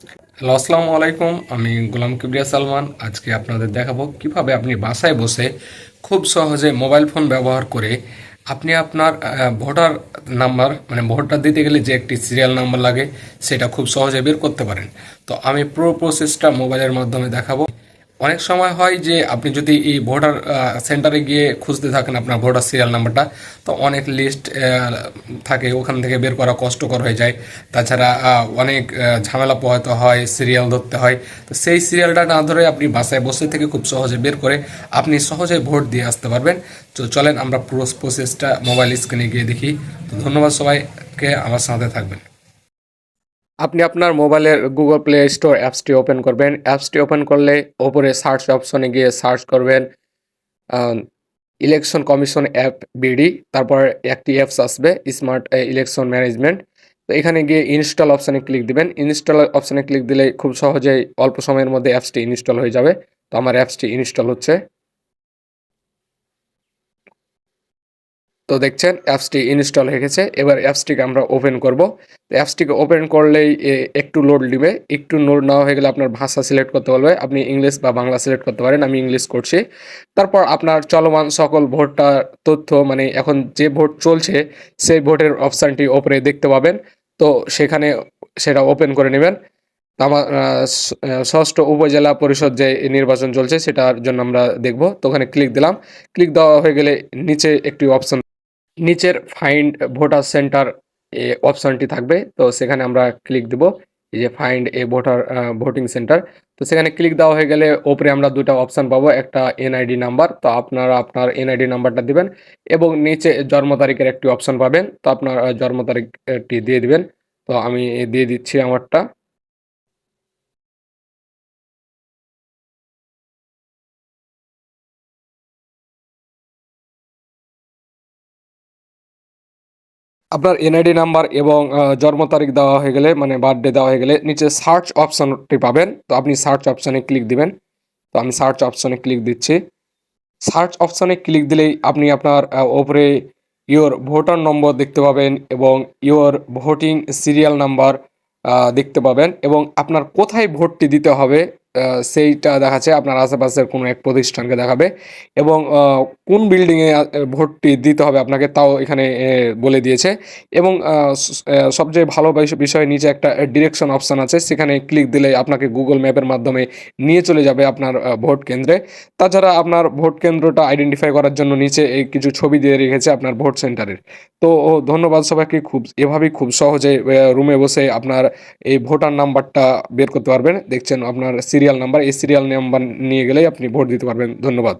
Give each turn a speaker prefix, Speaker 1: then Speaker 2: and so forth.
Speaker 1: Hello, আসসালামু আলাইকুম। আমি গোলাম কিবরিয়া সালমান। আজকে আপনাদের দেখাবো কীভাবে আপনি বাসায় বসে খুব সহজে মোবাইল ফোন ব্যবহার করে আপনি আপনার ভোটার নাম্বার মানে ভোটটা দিতে গেলে যে একটি সিরিয়াল নাম্বার লাগে, সেটা খুব সহজে বের করতে পারেন। তো আমি প্রো প্রসেসটা মোবাইলের মাধ্যমে দেখাবো। অনেক সময় হয় যে আপনি যদি এই ভোটার সেন্টারে গিয়ে খুঁজতে থাকেন আপনার ভোটার সিরিয়াল নাম্বারটা, তো অনেক লিস্ট থাকে, ওখান থেকে বের করা কষ্টকর হয়ে যায়। তাছাড়া অনেক ঝামেলা পোহাতে হয়, সিরিয়াল ধরতে হয়। তো সেই সিরিয়ালটা না ধরে আপনি বাসায় বসে থেকে খুব সহজে বের করে আপনি সহজে ভোট দিয়ে আসতে পারবেন। তো চলেন আমরা পুরো প্রসেসটা মোবাইল স্ক্রিনে গিয়ে দেখি। তো ধন্যবাদ সবাইকে, আমার সাথে থাকবেন। আপনি আপনার মোবাইলের গুগল প্লে স্টোর অ্যাপসটি ওপেন করবেন। অ্যাপসটি ওপেন করলে ওপরে সার্চ অপশনে গিয়ে সার্চ করবেন ইলেকশন কমিশন অ্যাপ বিডি তারপর একটি অ্যাপস আসবে স্মার্ট ইলেকশন ম্যানেজমেন্ট তো এখানে গিয়ে ইনস্টল অপশানে ক্লিক দিবেন। ইনস্টল অপশানে ক্লিক দিলে খুব সহজেই অল্প সময়ের মধ্যে অ্যাপসটি ইনস্টল হয়ে যাবে। তো আমার অ্যাপসটি ইনস্টল হচ্ছে। তো দেখছেন, অ্যাপসটি ইনস্টল হয়ে গেছে। এবার অ্যাপসটিকে আমরা ওপেন করব। অ্যাপসটিকে ওপেন করলেই একটু লোড নেবে। একটু লোড নেওয়া হয়ে গেলে আপনার ভাষা সিলেক্ট করতে পারবে আপনি ইংলিশ বা বাংলা সিলেক্ট করতে পারেন, আমি ইংলিশ করছি। তারপর আপনার চলমান সকল ভোটটা তথ্য মানে এখন যে ভোট চলছে, সেই ভোটের অপশানটি ওপরে দেখতে পাবেন। তো সেখানে সেটা ওপেন করে নেবেন। আমার ষষ্ঠ উপজেলা পরিষদ যে নির্বাচন চলছে, সেটার জন্য আমরা দেখব। তো ওখানে ক্লিক দিলাম। ক্লিক দেওয়া হয়ে গেলে নিচে একটি অপশন নিচের ফাইন্ড ভোটার সেন্টার এ অপশনটি থাকবে। তো সেখানে আমরা ক্লিক দেব। এই যে find a voter voting centre তো সেখানে ক্লিক দেওয়া হয়ে গেলে ওপরে আমরা দুটো অপশান পাবো। একটা এনআইডি নাম্বার তো আপনারা আপনার এনআইডি নাম্বারটা দিবেন এবং নিচে জন্ম তারিখের একটি অপশান পাবেন। তো আপনার জন্ম তারিখটি দিয়ে দিবেন। তো আমি দিয়ে দিচ্ছি আমারটা। আপনার এনআইডি নাম্বার এবং জন্ম তারিখ দেওয়া হয়ে গেলে মানে বার্থডে দেওয়া হয়ে গেলে নিচে সার্চ অপশনটি পাবেন। তো আপনি সার্চ অপশনে ক্লিক দিবেন। তো আমি সার্চ অপশনে ক্লিক দিচ্ছি। সার্চ অপশনে ক্লিক দিলেই আপনি আপনার ওপরে ইওর ভোটার নম্বর দেখতে পাবেন এবং ইওর ভোটিং সিরিয়াল নাম্বার দেখতে পাবেন এবং আপনার কোথায় ভোটটি দিতে হবে সেইটা দেখাচ্ছে, আপনার আশেপাশের কোনো এক প্রতিষ্ঠানকে দেখাবে এবং কোন বিল্ডিংয়ে ভোটটি দিতে হবে আপনাকে তাও এখানে বলে দিয়েছে এবং সবচেয়ে ভালো বিষ- বিষয় নিচে একটা ডিরেকশন অপশন আছে, সেখানে ক্লিক দিলে আপনাকে গুগল ম্যাপের মাধ্যমে নিয়ে চলে যাবে আপনার ভোট কেন্দ্রে। তাছাড়া আপনার ভোট কেন্দ্রটা আইডেন্টিফাই করার জন্য নিচে এই কিছু ছবি দিয়ে রেখেছে আপনার ভোট সেন্টারের তো ও, ধন্যবাদ সবাইকে। খুব এভাবেই খুব সহজে রুমে বসে আপনার এই ভোটার নাম্বারটা বের করতে পারবেন। দেখছেন আপনার সিরিয়াল নাম্বার এই সিরিয়াল নাম্বার নিয়ে গেলেই আপনি ভোট দিতে পারবেন। ধন্যবাদ।